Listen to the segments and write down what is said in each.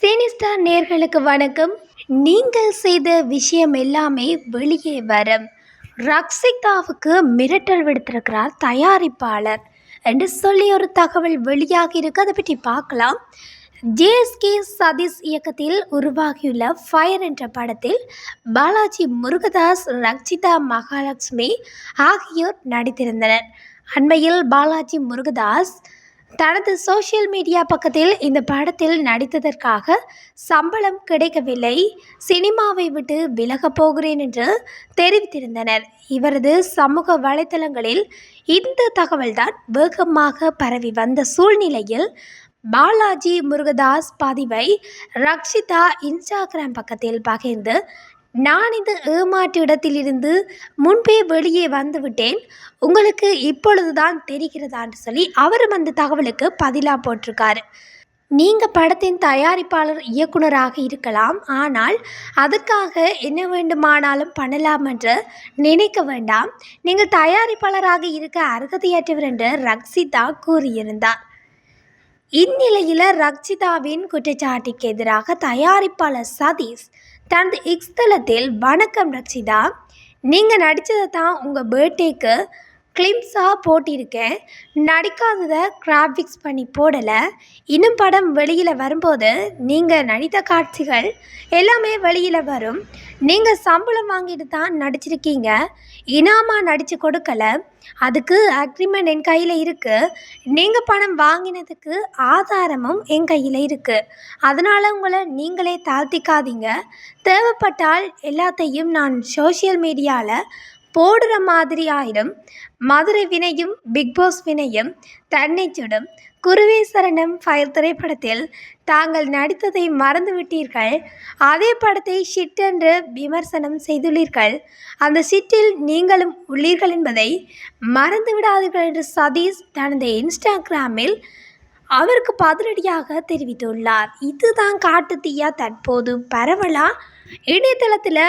சினிஸ்டார் நேர்களுக்கு வணக்கம். நீங்கள் செய்த விஷயம் எல்லாமே வெளியே வரும். ரக்ஷிதாவுக்கு மிரட்டல் விடுத்திருக்கிறார் தயாரிப்பாளர். என்று சொல்லி ஒரு தகவல் வெளியாகி இருக்கு. அதை பற்றி பார்க்கலாம். ஜேஎஸ்கே சதீஷ் இயக்கத்தில் உருவாகியுள்ள ஃபயர் என்ற படத்தில் பாலாஜி முருகதாஸ் ரக்ஷிதா மகாலட்சுமி ஆகியோர் நடித்திருந்தனர். அண்மையில் பாலாஜி முருகதாஸ் தனது சோஷியல் மீடியா பக்கத்தில் இந்த படத்தில் நடித்ததற்காக சம்பளம் கிடைக்கவில்லை. சினிமாவை விட்டு விலகப் போகிறேன் என்று தெரிவித்திருந்தனர். இவரது சமூக வலைதளங்களில் இந்த தகவல்தான் வேகமாக பரவி வந்த சூழ்நிலையில் பாலாஜி முருகதாஸ் பதிவை ரக்ஷிதா இன்ஸ்டாகிராம் பக்கத்தில் பகிர்ந்து நான் இந்த ஏமாற்று இடத்திலிருந்து முன்பே வெளியே வந்துவிட்டேன் உங்களுக்கு இப்பொழுதுதான் தெரிகிறதான்னு சொல்லி அவரும் அந்த தகவலுக்கு பதிலாக போட்டிருக்காரு. நீங்கள் படத்தின் தயாரிப்பாளர் இயக்குனராக இருக்கலாம். ஆனால் அதற்காக என்ன வேண்டுமானாலும் பண்ணலாம் என்று நினைக்க வேண்டாம். நீங்கள் தயாரிப்பாளராக இருக்க அருகதையற்றவர் என்று ரக்ஷிதா கூறியிருந்தார். இந்நிலையில் ரக்ஷிதாவின் குற்றச்சாட்டுக்கு எதிராக தயாரிப்பாளர் சதீஷ் தனது இக்ஸ்தலத்தில் வணக்கம் ரக்ஷிதா நீங்கள் நடித்ததை தான் உங்கள் பர்த்டேக்கு கிளிம்ஸாக போட்டிருக்கேன். நடிக்காததை கிராஃபிக்ஸ் பண்ணி போடலை. இன்னும் படம் வெளியில் வரும்போது நீங்கள் நடித்த காட்சிகள் எல்லாமே வெளியில் வரும். நீங்கள் சம்பளம் வாங்கிட்டு தான் நடிச்சிருக்கீங்க. இனாமாக நடித்து கொடுக்கல. அதுக்கு அக்ரிமெண்ட் என் கையில் இருக்குது நீங்கள் பணம் வாங்கினதுக்கு ஆதாரமும் என் கையில் இருக்குது அதனால் உங்களை நீங்களே தாழ்த்திக்காதீங்க. தேவைப்பட்டால் எல்லாத்தையும் நான் சோஷியல் மீடியாவில் போடுற மாதிரி ஆயிடும் மதுரை வினையும் பிக்பாஸ் வினையும் தன்னை சுடும் குருவே சரணம் ஃபயர் திரைப்படத்தில் தாங்கள் நடித்ததை மறந்துவிட்டீர்கள் அதே படத்தை ஷிட் என்று விமர்சனம் செய்துள்ளீர்கள். அந்த ஷிட்டில் நீங்களும் உள்ளீர்கள் என்பதை மறந்து விடாதீர்கள் என்று சதீஷ் தனது இன்ஸ்டாகிராமில் அவருக்கு பதிலடியாக தெரிவித்துள்ளார். இதுதான் காட்டு தீயா தற்போது பரவலாக இணையதளத்தில்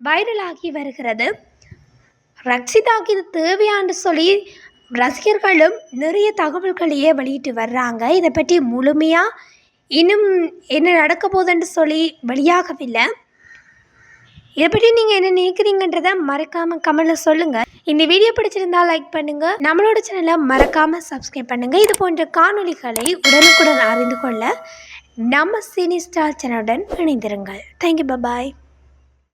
வைரலாகி வருகிறது. ரக்ஷிதாவுக்கு இது தேவையான்னு சொல்லி ரசிகர்களும் நிறைய தகவல்களையே வெளியிட்டு வர்றாங்க. இதை பற்றி முழுமையாக இன்னும் என்ன நடக்க போகுதுன்னு சொல்லி வெளியாகவில்லை. இதை பற்றி நீங்கள் என்ன நினைக்கிறீங்கன்றத மறக்காமல் கமெண்டில் சொல்லுங்கள் இந்த வீடியோ பிடிச்சிருந்தா லைக் பண்ணுங்கள் நம்மளோட சேனலை மறக்காமல் சப்ஸ்கிரைப் பண்ணுங்கள் இது போன்ற காணொளிகளை உடனுக்குடன் அறிந்து கொள்ள நம்ம சினி ஸ்டார் சேனலுடன் இணைந்திருங்கள் தேங்க்யூ பபாய்